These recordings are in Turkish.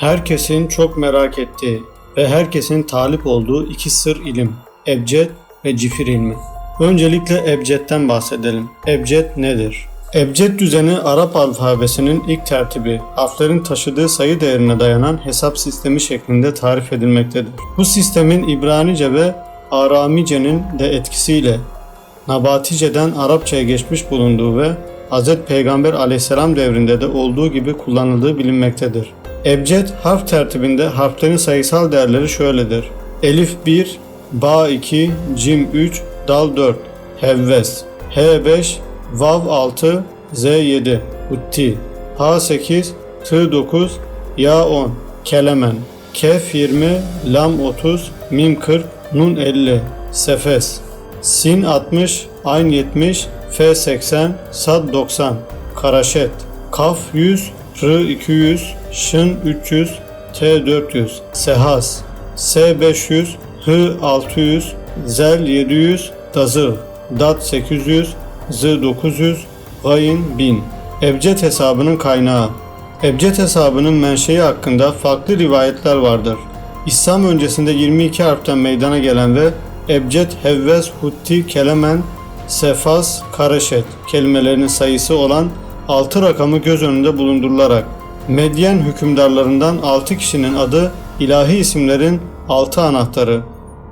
Herkesin çok merak ettiği ve herkesin talip olduğu iki sır ilim, ebced ve cifir ilmi. Öncelikle ebcedden bahsedelim. Ebced nedir? Ebced düzeni Arap alfabesinin ilk tertibi, harflerin taşıdığı sayı değerine dayanan hesap sistemi şeklinde tarif edilmektedir. Bu sistemin İbranice ve Aramice'nin de etkisiyle Nabatice'den Arapçaya geçmiş bulunduğu ve Hz. Peygamber aleyhisselam devrinde de olduğu gibi kullanıldığı bilinmektedir. Ebced harf tertibinde harflerin sayısal değerleri şöyledir. Elif 1, Ba 2, Cim 3, Dal 4, Hevves, H5, Vav 6, Z 7, Utti, H 8, T 9, Ya 10, Kelemen, Kef 20, Lam 30, Mim 40, Nun 50, Sefes, Sin 60, Ayn 70, F 80, Sad 90, Karaşet, Kaf 100, R 200, Şın 300, T 400, Sehas, S 500, H 600, Zel 700, Dazı, Dat 800, Z 900, Gayin 1000. Ebced hesabının kaynağı Ebced hesabının menşei hakkında farklı rivayetler vardır. İslam öncesinde 22 harften meydana gelen ve Ebced, Hevves, Hutti, Kelemen, Sefas, Karaşet kelimelerinin sayısı olan 6 rakamı göz önünde bulundurularak Medyen hükümdarlarından 6 kişinin adı ilahi isimlerin 6 anahtarı,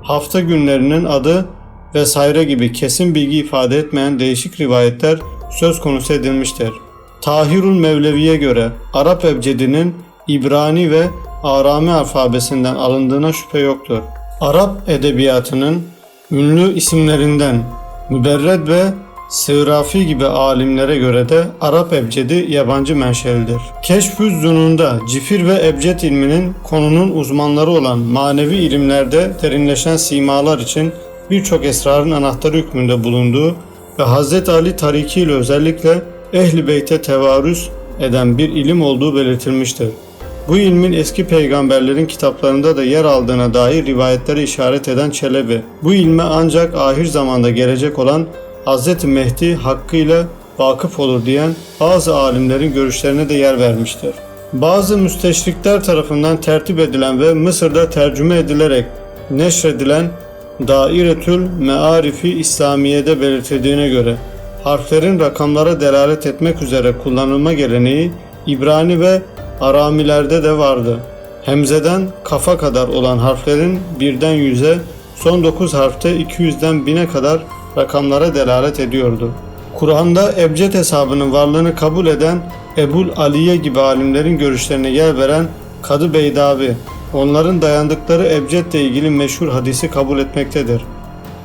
hafta günlerinin adı vesaire gibi kesin bilgi ifade etmeyen değişik rivayetler söz konusu edilmiştir. Tahirul Mevlevi'ye göre Arap ebcedinin İbrani ve Arami alfabesinden alındığına şüphe yoktur. Arap edebiyatının ünlü isimlerinden Müberred ve Sığrafi gibi alimlere göre de Arap ebcedi yabancı menşelidir. Keşfüz Zunun'da cifir ve ebced ilminin konunun uzmanları olan manevi ilimlerde derinleşen simalar için birçok esrarın anahtarı hükmünde bulunduğu ve Hz. Ali tariki ile özellikle Ehli Beyt'e tevarüz eden bir ilim olduğu belirtilmiştir. Bu ilmin eski peygamberlerin kitaplarında da yer aldığına dair rivayetlere işaret eden Çelebi, bu ilme ancak ahir zamanda gelecek olan Hz. Mehdi hakkıyla vakıf olur diyen bazı alimlerin görüşlerine de yer vermiştir. Bazı müsteşrikler tarafından tertip edilen ve Mısır'da tercüme edilerek neşredilen Dairetül Mearifi İslamiye'de belirtildiğine göre harflerin rakamlara delalet etmek üzere kullanılma geleneği İbrani ve Aramilerde de vardı. Hemzeden kafa kadar olan harflerin birden yüze, son 9 harfte 200'den 1000'e kadar rakamlara delalet ediyordu. Kur'an'da ebced hesabının varlığını kabul eden Ebul Aliye gibi alimlerin görüşlerine yer veren Kadı Beydavi, onların dayandıkları ebcedle ilgili meşhur hadisi kabul etmektedir.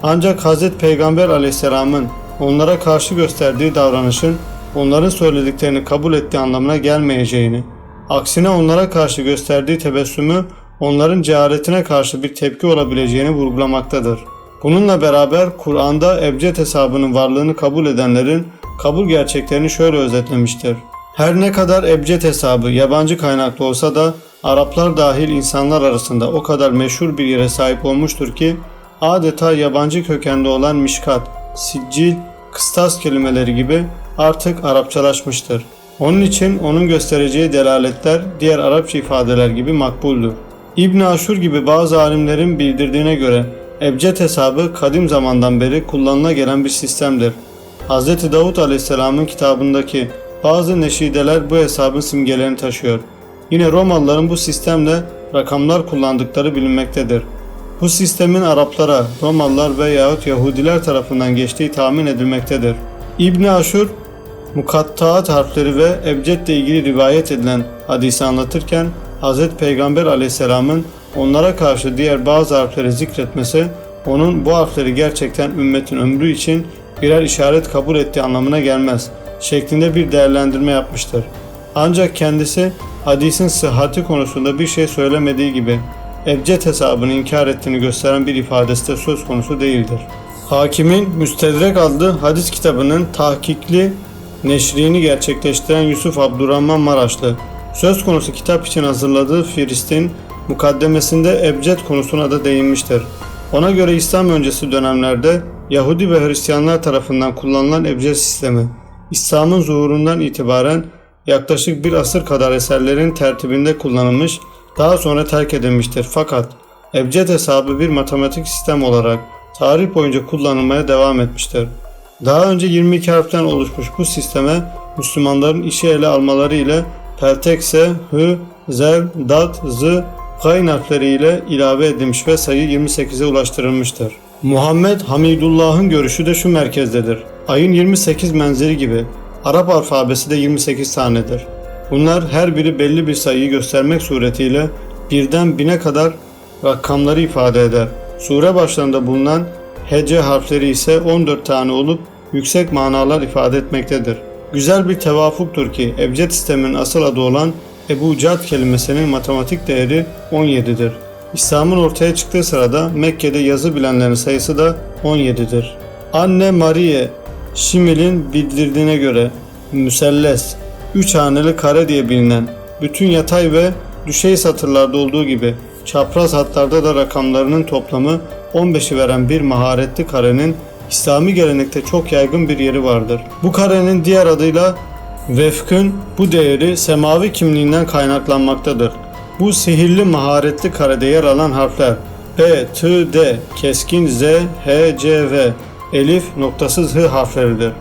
Ancak Hz. Peygamber aleyhisselamın onlara karşı gösterdiği davranışın onların söylediklerini kabul ettiği anlamına gelmeyeceğini, aksine onlara karşı gösterdiği tebessümü onların cehaletine karşı bir tepki olabileceğini vurgulamaktadır. Bununla beraber Kur'an'da ebced hesabının varlığını kabul edenlerin kabul gerçeklerini şöyle özetlemiştir. Her ne kadar ebced hesabı yabancı kaynaklı olsa da Araplar dahil insanlar arasında o kadar meşhur bir yere sahip olmuştur ki adeta yabancı kökenli olan mişkat, siccil, kıstas kelimeleri gibi artık Arapçalaşmıştır. Onun için onun göstereceği delaletler diğer Arapça ifadeler gibi makbuldür. İbn Aşur gibi bazı alimlerin bildirdiğine göre ebced hesabı kadim zamandan beri kullanıla gelen bir sistemdir. Hz. Davut Aleyhisselam'ın kitabındaki bazı neşideler bu hesabın simgelerini taşıyor. Yine Romalıların bu sistemle rakamlar kullandıkları bilinmektedir. Bu sistemin Araplara, Romalılar veyahut Yahudiler tarafından geçtiği tahmin edilmektedir. İbn Aşur, mukattaat harfleri ve ebcedle ilgili rivayet edilen hadisi anlatırken Hz. Peygamber aleyhisselamın onlara karşı diğer bazı harfleri zikretmesi onun bu harfleri gerçekten ümmetin ömrü için birer işaret kabul ettiği anlamına gelmez şeklinde bir değerlendirme yapmıştır. Ancak kendisi hadisin sıhhati konusunda bir şey söylemediği gibi ebced hesabını inkar ettiğini gösteren bir ifadesi de söz konusu değildir. Hakimin Müstedrek adlı hadis kitabının tahkikli neşrini gerçekleştiren Yusuf Abdurrahman Maraşlı, söz konusu kitap için hazırladığı Firistin mukaddemesinde ebced konusuna da değinmiştir. Ona göre İslam öncesi dönemlerde Yahudi ve Hristiyanlar tarafından kullanılan ebced sistemi, İslam'ın zuhurundan itibaren yaklaşık bir asır kadar eserlerin tertibinde kullanılmış daha sonra terk edilmiştir. Fakat ebced hesabı bir matematik sistem olarak tarih boyunca kullanılmaya devam etmiştir. Daha önce 22 harften oluşmuş bu sisteme Müslümanların işi ele almaları ile peltekse, hı, zel, dat, zı, gayn harfleriyle ilave edilmiş ve sayı 28'e ulaştırılmıştır. Muhammed Hamidullah'ın görüşü de şu merkezdedir. Ayın 28 menzili gibi Arap alfabesi de 28 tanedir. Bunlar her biri belli bir sayıyı göstermek suretiyle birden bine kadar rakamları ifade eder. Sure başlarında bulunan hece harfleri ise 14 tane olup yüksek manalar ifade etmektedir. Güzel bir tevafuktur ki ebced sisteminin asıl adı olan Ebu Cad kelimesinin matematik değeri 17'dir. İslam'ın ortaya çıktığı sırada Mekke'de yazı bilenlerin sayısı da 17'dir. Anne Marie Şimil'in bildirdiğine göre müselles, üç haneli kare diye bilinen, bütün yatay ve düşey satırlarda olduğu gibi çapraz hatlarda da rakamlarının toplamı 15'i veren bir maharetli karenin İslami gelenekte çok yaygın bir yeri vardır. Bu karenin diğer adıyla vefkün bu değeri semavi kimliğinden kaynaklanmaktadır. Bu sihirli maharetli karede yer alan harfler B, T, D, keskin Z, H, C, V, elif, noktasız H harfleridir.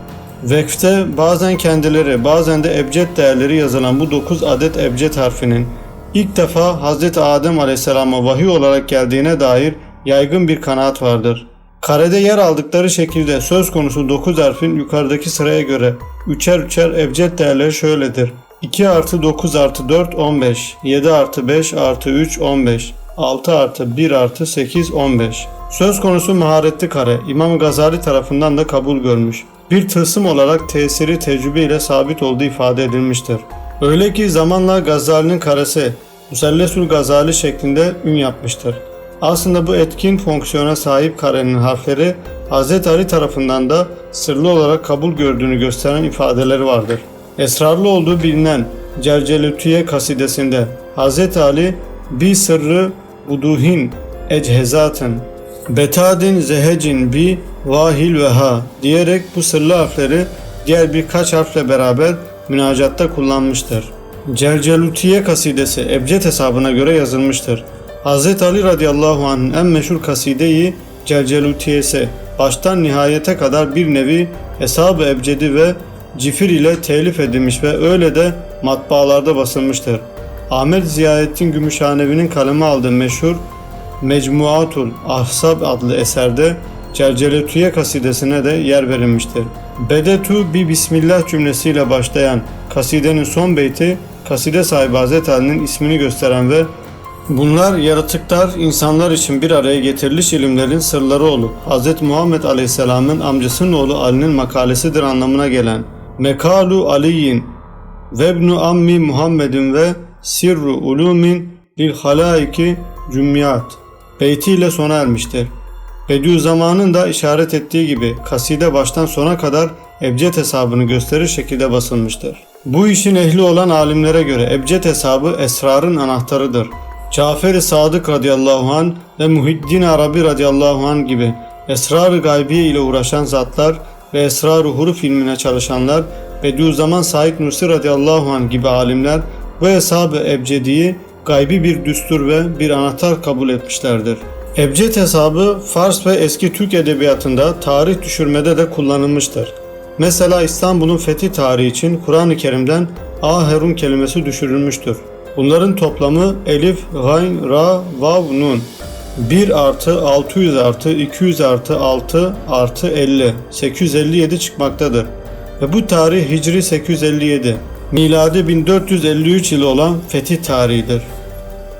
Vekfte bazen kendileri bazen de ebced değerleri yazılan bu 9 adet ebced harfinin ilk defa Hz. Adem Aleyhisselam'a vahiy olarak geldiğine dair yaygın bir kanaat vardır. Karede yer aldıkları şekilde söz konusu 9 harfin yukarıdaki sıraya göre üçer üçer ebced değerleri şöyledir. 2 artı 9 artı 4 15, 7 artı 5 artı 3 15, 6 artı 1 artı 8 15. Söz konusu maharetli kare İmam Gazali tarafından da kabul görmüş. Bir tılsım olarak tesiri tecrübe ile sabit olduğu ifade edilmiştir. Öyle ki zamanla Gazali'nin karesi Müsellesül Gazali şeklinde ün yapmıştır. Aslında bu etkin fonksiyona sahip karenin harfleri Hz. Ali tarafından da sırlı olarak kabul gördüğünü gösteren ifadeleri vardır. Esrarlı olduğu bilinen Cercelütiye kasidesinde Hz. Ali bir sırrı vuduhin echezatın betadin zehecin bi vahil ve ha diyerek bu sırlı harfleri diğer birkaç harfle beraber münacatta kullanmıştır. Cercelutiye kasidesi ebced hesabına göre yazılmıştır. Hz. Ali radıyallahu anh'ın en meşhur kasideyi Cercelutiyesi baştan nihayete kadar bir nevi hesab-ı ebcedi ve cifir ile telif edilmiş ve öyle de matbaalarda basılmıştır. Ahmet Ziyaettin Gümüşhanevi'nin kaleme aldığı meşhur Mecmuatul Ahsab adlı eserde Cerceletüye kasidesine de yer verilmiştir. Bedetu bi Bismillah cümlesiyle başlayan kasidenin son beyti kaside sahibi Hazreti Ali'nin ismini gösteren ve Bunlar yaratıklar insanlar için bir araya getiriliş ilimlerin sırları olup Hz. Muhammed Aleyhisselam'ın amcasının oğlu Ali'nin makalesidir anlamına gelen Mekalu Aliyin Vebnu Ammi Muhammedin ve Sirru Ulumin Lil Halaiki Cümyat beytiyle sona ermiştir. Bediüzzaman'ın da işaret ettiği gibi kaside baştan sona kadar ebced hesabını gösterir şekilde basılmıştır. Bu işin ehli olan alimlere göre ebced hesabı esrarın anahtarıdır. Cafer-i Sadık radıyallahu an ve Muhiddin Arabi radıyallahu an gibi esrar-ı gaybiye ile uğraşan zatlar ve esrar-ı huruf ilmine çalışanlar Bediüzzaman Said Nursi radıyallahu an gibi alimler bu hesabı ebcediyi gaybi bir düstur ve bir anahtar kabul etmişlerdir. Ebced hesabı Fars ve eski Türk edebiyatında tarih düşürmede de kullanılmıştır. Mesela İstanbul'un fethi tarihi için Kur'an-ı Kerim'den Aherun kelimesi düşürülmüştür. Bunların toplamı Elif, Gayn, Ra, Vav, Nun. 1 artı 600 artı 200 artı 6 artı 50. 857 çıkmaktadır. Ve bu tarih Hicri 857. Miladi 1453 yılı olan fetih tarihidir.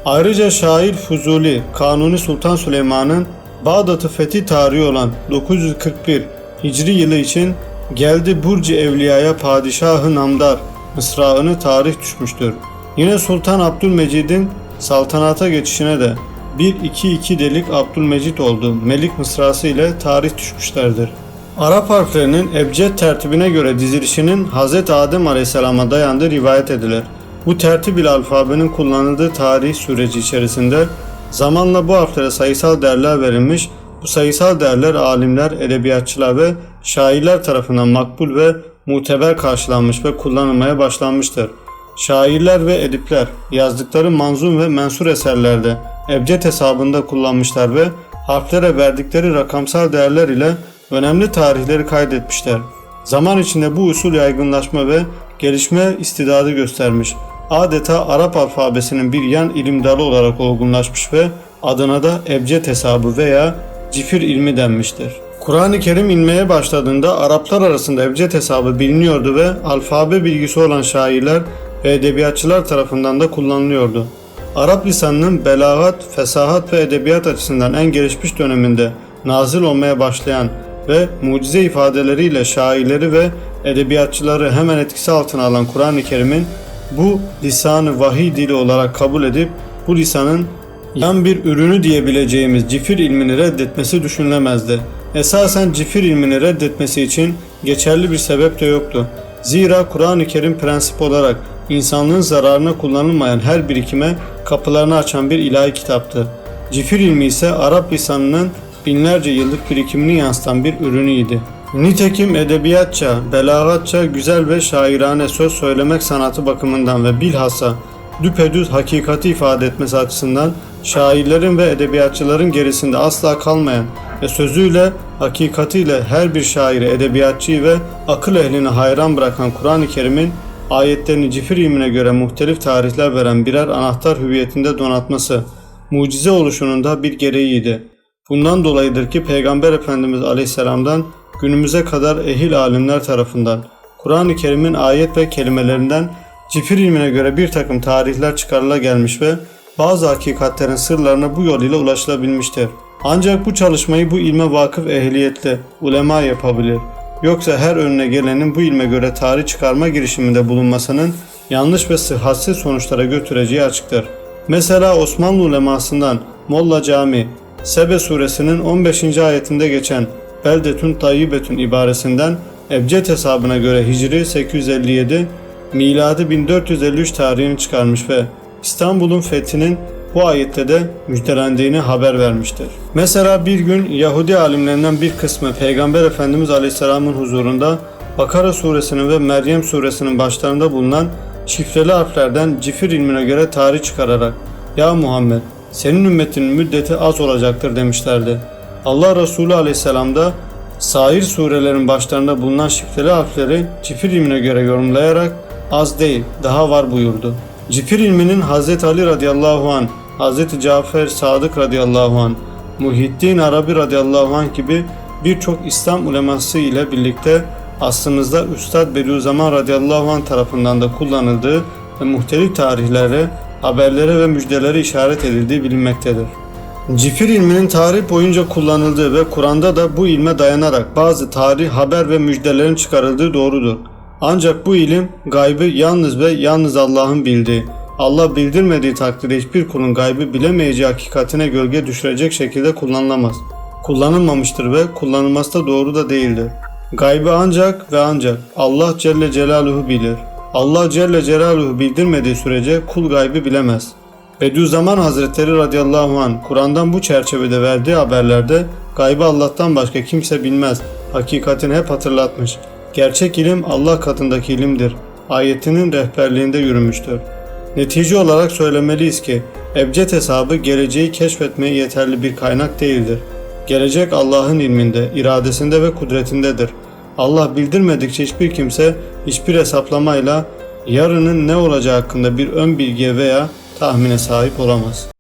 Ayrıca şair Fuzuli, Kanuni Sultan Süleyman'ın Bağdat'ı fethi tarihi olan 941 Hicri yılı için geldi Burcu Evliya'ya padişahı namdar mısrağını tarih düşmüştür. Yine Sultan Abdülmecid'in saltanata geçişine de 1-2-2 delik Abdülmecid oldu. Melik mısrası ile tarih düşmüşlerdir. Arap harflerinin ebced tertibine göre dizilişinin Hz. Adem Aleyhisselam'a dayandığı rivayet edilir. Bu tertip ile alfabenin kullanıldığı tarih süreci içerisinde zamanla bu harflere sayısal değerler verilmiş, bu sayısal değerler alimler, edebiyatçılar ve şairler tarafından makbul ve muteber karşılanmış ve kullanılmaya başlanmıştır. Şairler ve edipler yazdıkları manzum ve mensur eserlerde ebced hesabında kullanmışlar ve harflere verdikleri rakamsal değerler ile önemli tarihleri kaydetmişler. Zaman içinde bu usul yaygınlaşma ve gelişme istidadı göstermiş. Adeta Arap alfabesinin bir yan ilim dalı olarak olgunlaşmış ve adına da ebced hesabı veya cifir ilmi denmiştir. Kur'an-ı Kerim inmeye başladığında Araplar arasında ebced hesabı biliniyordu ve alfabe bilgisi olan şairler ve edebiyatçılar tarafından da kullanılıyordu. Arap lisanının belagat, fesahat ve edebiyat açısından en gelişmiş döneminde nazil olmaya başlayan ve mucize ifadeleriyle şairleri ve edebiyatçıları hemen etkisi altına alan Kur'an-ı Kerim'in bu lisanı vahiy dili olarak kabul edip bu lisanın yan bir ürünü diyebileceğimiz cifir ilmini reddetmesi düşünülemezdi. Esasen cifir ilmini reddetmesi için geçerli bir sebep de yoktu. Zira Kur'an-ı Kerim prensip olarak insanlığın zararına kullanılmayan her birikime kapılarını açan bir ilahi kitaptı. Cifir ilmi ise Arap lisanının binlerce yıllık birikimini yansıtan bir ürünüydü. Nitekim edebiyatça, belagatça güzel ve şairane söz söylemek sanatı bakımından ve bilhassa düpedüz hakikati ifade etmesi açısından şairlerin ve edebiyatçıların gerisinde asla kalmayan ve sözüyle, hakikatiyle her bir şairi, edebiyatçıyı ve akıl ehlini hayran bırakan Kur'an-ı Kerim'in ayetlerini cifir ilmine göre muhtelif tarihler veren birer anahtar hüviyetinde donatması, mucize oluşunun da bir gereğiydi. Bundan dolayıdır ki Peygamber Efendimiz Aleyhisselam'dan günümüze kadar ehil alimler tarafından Kur'an-ı Kerim'in ayet ve kelimelerinden cifir ilmine göre bir takım tarihler çıkarıla gelmiş ve bazı hakikatlerin sırlarına bu yol ile ulaşılabilmiştir. Ancak bu çalışmayı bu ilme vakıf ehliyetli ulema yapabilir. Yoksa her önüne gelenin bu ilme göre tarih çıkarma girişiminde bulunmasının yanlış ve sıhhatsiz sonuçlara götüreceği açıktır. Mesela Osmanlı ulemasından Molla Cami, Sebe suresinin 15. ayetinde geçen Beldetün Tayyibetün ibaresinden Ebced hesabına göre Hicri 857, miladi 1453 tarihini çıkarmış ve İstanbul'un fethinin bu ayette de müjdelendiğini haber vermiştir. Mesela bir gün Yahudi alimlerinden bir kısmı Peygamber Efendimiz Aleyhisselam'ın huzurunda Bakara suresinin ve Meryem suresinin başlarında bulunan şifreli harflerden cifir ilmine göre tarih çıkararak Ya Muhammed senin ümmetinin müddeti az olacaktır demişlerdi. Allah Resulü Aleyhisselam da sair surelerin başlarında bulunan şifreli harfleri cifir ilmine göre yorumlayarak az değil daha var buyurdu. Cifir ilminin Hz. Ali radıyallahu an, Hz. Cafer Sadık radıyallahu an, Muhyiddin Arabi radıyallahu an gibi birçok İslam uleması ile birlikte aslımızda Üstad Bediüzzaman radıyallahu an tarafından da kullanıldığı ve muhtelif tarihlere, haberlere ve müjdelere işaret edildiği bilinmektedir. Cifir ilminin tarih boyunca kullanıldığı ve Kur'an'da da bu ilme dayanarak bazı tarih, haber ve müjdelerin çıkarıldığı doğrudur. Ancak bu ilim gaybı yalnız ve yalnız Allah'ın bildiği, Allah bildirmediği takdirde hiçbir kulun gaybı bilemeyeceği hakikatine gölge düşürecek şekilde kullanılamaz. Kullanılmamıştır ve kullanılması da doğru da değildir. Gaybı ancak ve ancak Allah Celle Celaluhu bilir. Allah Celle Celaluhu bildirmediği sürece kul gaybı bilemez. Bediüzzaman Hazretleri radıyallahu an Kur'an'dan bu çerçevede verdiği haberlerde gaybı Allah'tan başka kimse bilmez. Hakikatini hep hatırlatmış. Gerçek ilim Allah katındaki ilimdir. Ayetinin rehberliğinde yürümüştür. Netice olarak söylemeliyiz ki ebced hesabı geleceği keşfetmeye yeterli bir kaynak değildir. Gelecek Allah'ın ilminde, iradesinde ve kudretindedir. Allah bildirmedikçe hiçbir kimse hiçbir hesaplamayla yarının ne olacağı hakkında bir ön bilgiye veya tahmine sahip olamaz.